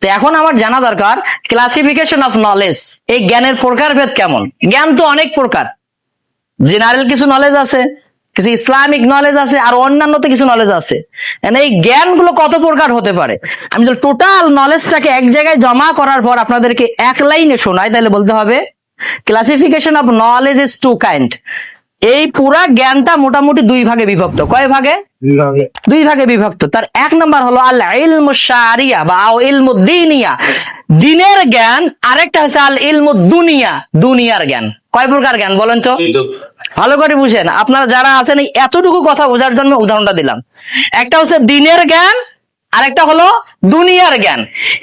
তো এখন আমার জানা দরকার ক্লাসিফিকেশন অফ নলেজ এই জ্ঞানের প্রকারভেদ কেমন? জ্ঞান তো অনেক প্রকার। জেনারেল কিছু নলেজ আছে, কিছু ইসলামিক নলেজ আছে, আর অন্যান্য তো কিছু নলেজ আছে। এই জ্ঞানগুলো কত প্রকার হতে পারে? আমি যদি টোটাল নলেজটাকে এক জায়গায় জমা করার পর আপনাদেরকে এক লাইনে শোনাই, তাহলে বলতে হবে classification of knowledge is two kind এই পুরা জ্ঞানটা মোটামুটি দুই ভাগে বিভক্ত। কয় ভাগে? দুই ভাগে। বিভক্ত। তার এক নম্বর হলো আল ইলমু শারিয়া বা আও ইলমু দিনিয়া। দিনের জ্ঞান আরেকটা হচ্ছে আল ইলমু দুনিয়া দুনিয়ার জ্ঞান। কয় প্রকার জ্ঞান বলেন তো? ভালো করে বুঝেন। আপনারা যারা আছেন এতটুকু কথা বোঝার জন্য উদাহরণটা দিলাম। একটা হচ্ছে দিনের জ্ঞান আরেকটা হলো দুনিয়ার জ্ঞান।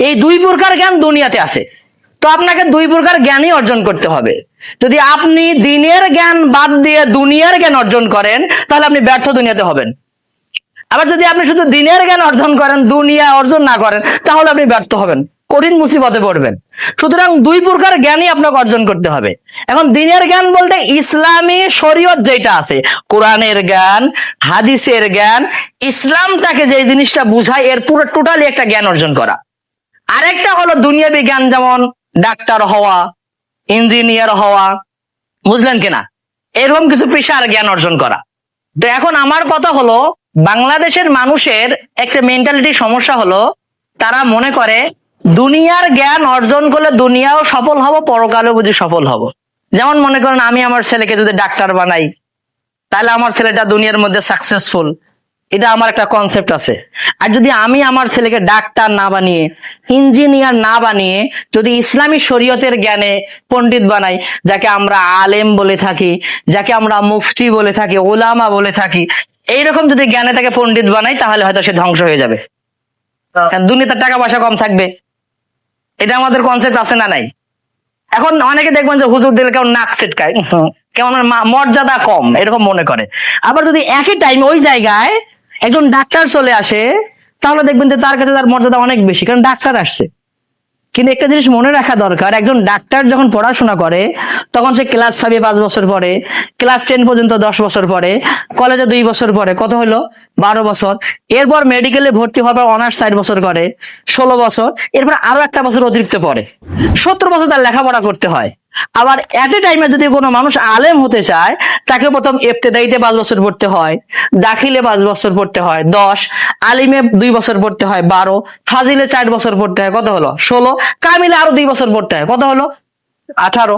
এই দুই প্রকার জ্ঞান দুনিয়াতে আছে। তো আপনাকে দুই প্রকার জ্ঞানই অর্জন করতে হবে। যদি আপনি দিনের জ্ঞান বাদ দিয়ে দুনিয়ার জ্ঞান অর্জন করেন, তাহলে আপনি ব্যর্থ দুনিয়াতে হবেন। আবার যদি আপনি শুধু দিনের জ্ঞান অর্জন করেন, দুনিয়া অর্জন না করেন, তাহলে আপনি ব্যর্থ হবেন, কঠিন মুসিবতে পড়বেন। সুতরাং দুই প্রকার জ্ঞানই আপনাকে অর্জন করতে হবে। এখন দিনের জ্ঞান বলতে ইসলামী শরীয়ত যেটা আছে, কোরআনের জ্ঞান, হাদিসের জ্ঞান, ইসলাম তাকে যে জিনিসটা বুঝায়, এর পুরো টোটালি একটা জ্ঞান অর্জন করা। আরেকটা হলো দুনিয়াবী জ্ঞান যেমন ডাক্তার হওয়া ইঞ্জিনিয়ার হওয়া, বুঝলেন কিনা? এরকম কিছু পেশার জ্ঞান অর্জন করা। তো এখন আমার কথা হলো, বাংলাদেশের মানুষের একটা মেন্টালিটি সমস্যা হলো, তারা মনে করে, দুনিয়ার জ্ঞান অর্জন করলে দুনিয়াও সফল হব, পরকালেও বুঝি সফল হব। যেমন মনে করেন, আমি আমার ছেলেকে যদি ডাক্তার বানাই, তাহলে আমার ছেলেটা দুনিয়ার মধ্যে সাকসেসফুল এটা আমার একটা কনসেপ্ট আছে। আর যদি আমি আমার ছেলেকে ডাক্তার না বানিয়ে ইঞ্জিনিয়ার না বানিয়ে যদি ইসলামী শরীয়তের জ্ঞানে পণ্ডিত বানাই যাকে আমরা আলেম বলে থাকি যাকে আমরা মুফতি বলে থাকি ওলামা বলে থাকি এইরকম যদি জ্ঞানে তাকে পণ্ডিত বানাই তাহলে হয়তো সে ধ্বংস হয়ে যাবে। কারণ দুনিয়াতে টাকা পয়সা কম থাকবে। এটা আমাদের কনসেপ্ট আছে না নাই? এখন অনেকে দেখবেন যে হুজুর দিলে কেমন নাক ছিটকায়। কেমন মর্যাদা কম এরকম মনে করে। আবার যদি একই টাইম ওই জায়গায় একজন ডাক্তার চলে আসে, তাহলে দেখবেন যে তার কাছে তার মর্যাদা অনেক বেশি, কারণ ডাক্তার আসছে। কিন্তু একটা জিনিস মনে রাখা দরকার, একজন ডাক্তার যখন পড়াশোনা করে, তখন সে ক্লাস ফাইভে পাঁচ বছর পরে ক্লাস টেন পর্যন্ত দশ বছর পরে কলেজে দুই বছর পরে কত হলো? বারো বছর। এরপর মেডিকেলে ভর্তি হওয়ার পর অনার্স ষাট বছর করে, ষোলো বছর, এরপর আরও একটা বছর অতিরিক্ত পড়ে। সত্তর বছর তার লেখাপড়া করতে হয়। আবার এট এ টাইমে যদি কোনো মানুষ আলেম হতে চায় তাকে প্রথম এফতেদাইতে পাঁচ বছর পড়তে হয় দাখিলে পাঁচ বছর পড়তে হয় দশ আলিমে দুই বছর পড়তে হয় বারো ফাজিলে চার বছর পড়তে হয় কত হলো? ষোলো কামিলে আরও দুই বছর পড়তে হয় কত হলো? আঠারো।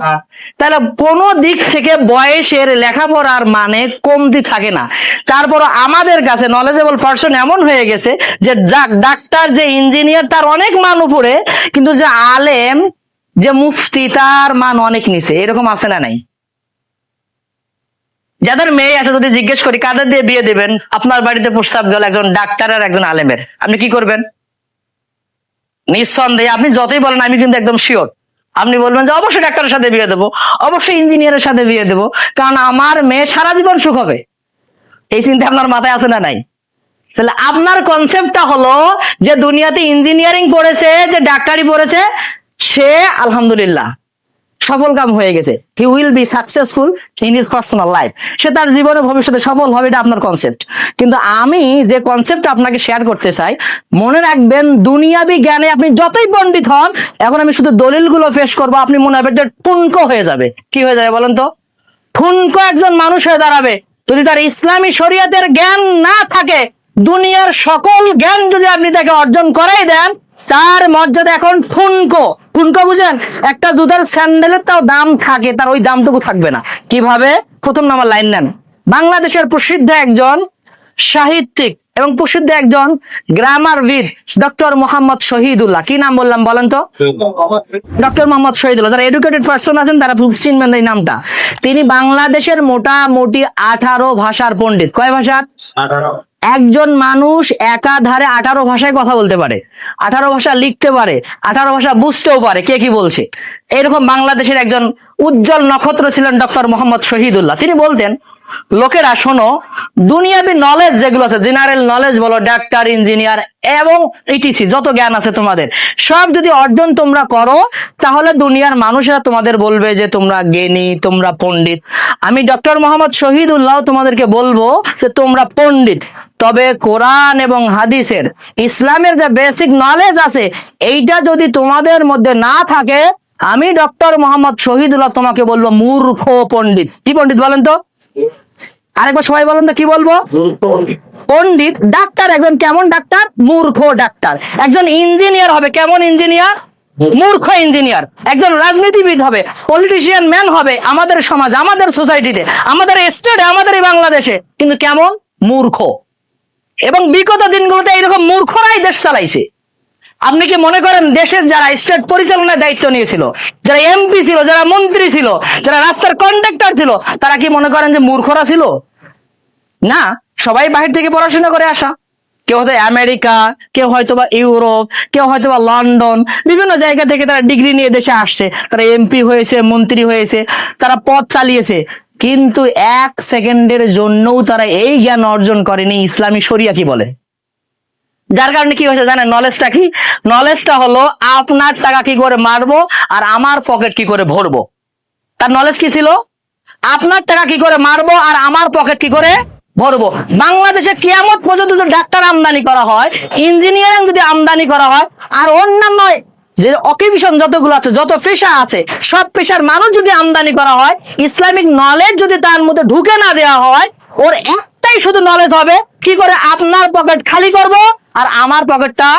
তাহলে কোন দিক থেকে বয়সের লেখাপড়ার মানে কমতি থাকে না। তারপর আমাদের কাছে নলেজেবল পার্সন এমন হয়ে গেছে যে ডাক্তার যে ইঞ্জিনিয়ার তার অনেক মান উপরে কিন্তু যে আলেম যে মুফতি তার মান অনেক নিচে, এরকম আছে না নাই? যাদের মেয়ে আছে, যদি জিজ্ঞেস করি, কাদের দিয়ে বিয়ে দেবেন? আপনার বাড়িতে প্রস্তাব গেল একজন ডাক্তার আর একজন আলেমের। আপনি কি করবেন? নিঃসন্দেহে, আপনি যতই বলেন, আমি কিন্তু একদম শিওর আপনি বলবেন যে, অবশ্যই ডাক্তারের সাথে বিয়ে দেবো, অবশ্যই ইঞ্জিনিয়ারের সাথে বিয়ে দেবো, কারণ আমার মেয়ে সারা জীবন সুখ হবে। এই চিন্তা আপনার মাথায় আছে না নাই? তাহলে আপনার কনসেপ্টটা হলো যে, দুনিয়াতে ইঞ্জিনিয়ারিং পড়েছে, যে ডাক্তারি পড়েছে সে আলহামদুলিল্লাহ সফল কাম হয়ে গেছে। He will be successful in his personal life সে তার জীবনে ভবিষ্যতে সফল হবে এটা আপনার কনসেপ্ট কিন্তু আমি যে কনসেপ্ট আপনাকে শেয়ার করতে চাই, মনে রাখবেন দুনিয়াবি জ্ঞানে আপনি যতই পণ্ডিত হন, এখন আমি শুধু দলিলগুলো পেশ করব, আপনি মনে হবে যে ঠুনকো হয়ে যাবে। কি হয়ে যাবে বলেন তো? ঠুনকো একজন মানুষ হয়ে দাঁড়াবে। যদি তার ইসলামী শরীয়তের জ্ঞান না থাকে, দুনিয়ার সকল জ্ঞান যদি আপনি তাকে অর্জন করাই দেন তার মর্যাদা এখন ঠুনকো ঠুনকো বুঝেন? একটা জুতার স্যান্ডেলের তাও দাম থাকে, তার ওই দামটুকু থাকবে না। কীভাবে? প্রথম নাম্বার লাইন নেন। বাংলাদেশের প্রসিদ্ধ একজন সাহিত্যিক এবং প্রসিদ্ধ একজন গ্রামারবিদ ডক্টর মোহাম্মদ শহীদুল্লাহ। কি নাম বললাম বলেন তো? ডক্টর মোহাম্মদ শহীদুল্লাহ। যারা এডুকেটেড পার্সন আছেন, তারা চিনবেন এই নামটা। তিনি বাংলাদেশের মোটামুটি আঠারো ভাষার পণ্ডিত। কয় ভাষার? একজন মানুষ একাধারে আঠারো ভাষায় কথা বলতে পারে, আঠারো ভাষা লিখতে পারে, আঠারো ভাষা বুঝতেও পারে, কে কি বলছে? এরকম বাংলাদেশের একজন উজ্জ্বল নক্ষত্র ছিলেন ডক্টর মোহাম্মদ শহীদুল্লাহ। তিনি বলতেন, লোকেরা, শোনো, দুনিয়াবি নলেজ যেগুলো আছে জেনারেল নলেজ বলো ডাক্তার ইঞ্জিনিয়ার এবং ইটিসি যত জ্ঞান আছে তোমাদের, সব যদি অর্জন তোমরা করো, তাহলে দুনিয়ার মানুষেরা তোমাদের বলবে যে তোমরা জ্ঞানী, তোমরা পণ্ডিত। আমি ডক্টর মোহাম্মদ শহীদুল্লাহ তোমাদেরকে বলব যে তোমরা পণ্ডিত। তবে কোরআন এবং হাদিসের ইসলামের যে বেসিক নলেজ আছে, এইটা যদি তোমাদের মধ্যে না থাকে, আমি ডক্টর মোহাম্মদ শহীদুল্লাহ তোমাকে বলব মূর্খ পণ্ডিত। কি পণ্ডিত বলেন তো? আরেকবার সবাই বলেন তো, কি বলব? পণ্ডিত, ডাক্তার, একজন কেমন ডাক্তার? মূর্খ ডাক্তার। একজন ইঞ্জিনিয়ার হবে, কেমন ইঞ্জিনিয়ার মূর্খ ইঞ্জিনিয়ার একজন রাজনীতিবিদ হবে পলিটিশিয়ান ম্যান হবে আমাদের সমাজ, আমাদের সোসাইটিতে আমাদের স্টেটে আমাদের বাংলাদেশে। কিন্তু কেমন? মূর্খ। এবং বিগত দিনগুলোতে এইরকম মূর্খরাই দেশ চালাইছে। আপনি কি মনে করেন দেশের যারা স্টেট পরিচালনার দায়িত্ব নিয়েছিল, যারা এমপি ছিল, যারা মন্ত্রী ছিল, যারা রাস্তার কন্ডাক্টর ছিল, তারা কি মনে করেন যে মূর্খরা ছিল? না, সবাই বাহির থেকে পড়াশোনা করে আসা। কেউ হয়তো আমেরিকা, কেউ হয়তো বা ইউরোপ, কেউ হয়তো বা লন্ডন, বিভিন্ন জায়গা থেকে তারা ডিগ্রি নিয়ে দেশে আসছে। তারা এমপি হয়েছে, মন্ত্রী হয়েছে, তারা পথ চালিয়েছে। কিন্তু এক সেকেন্ডের জন্যও তারা এই জ্ঞান অর্জন করেনি, ইসলামী শরিয়া কি বলে? যার কারণে কি হয়েছে জানেন নলেজটা কি? নলেজটা হলো আপনার টাকা কি করে মারবো আর আমার পকেট কি করে ভরবো। তার নলেজ কি ছিল? আপনার টাকা কি করে মারবো আর আমার পকেট কি করে ভরবো। বাংলাদেশে কিয়ামত পর্যন্ত ডাক্তার আমদানি করা হয় ইঞ্জিনিয়ারিং যদি আমদানি করা হয়, আর অন্যান্য যে অকিউপেশন যতগুলো আছে, যত পেশা আছে, সব পেশার মানুষ যদি আমদানি করা হয়, ইসলামিক নলেজ যদি তার মধ্যে ঢুকে না দেওয়া হয়, ওর একটাই শুধু নলেজ হবে, কি করে আপনার পকেট খালি করব, আর আমার পকেটটা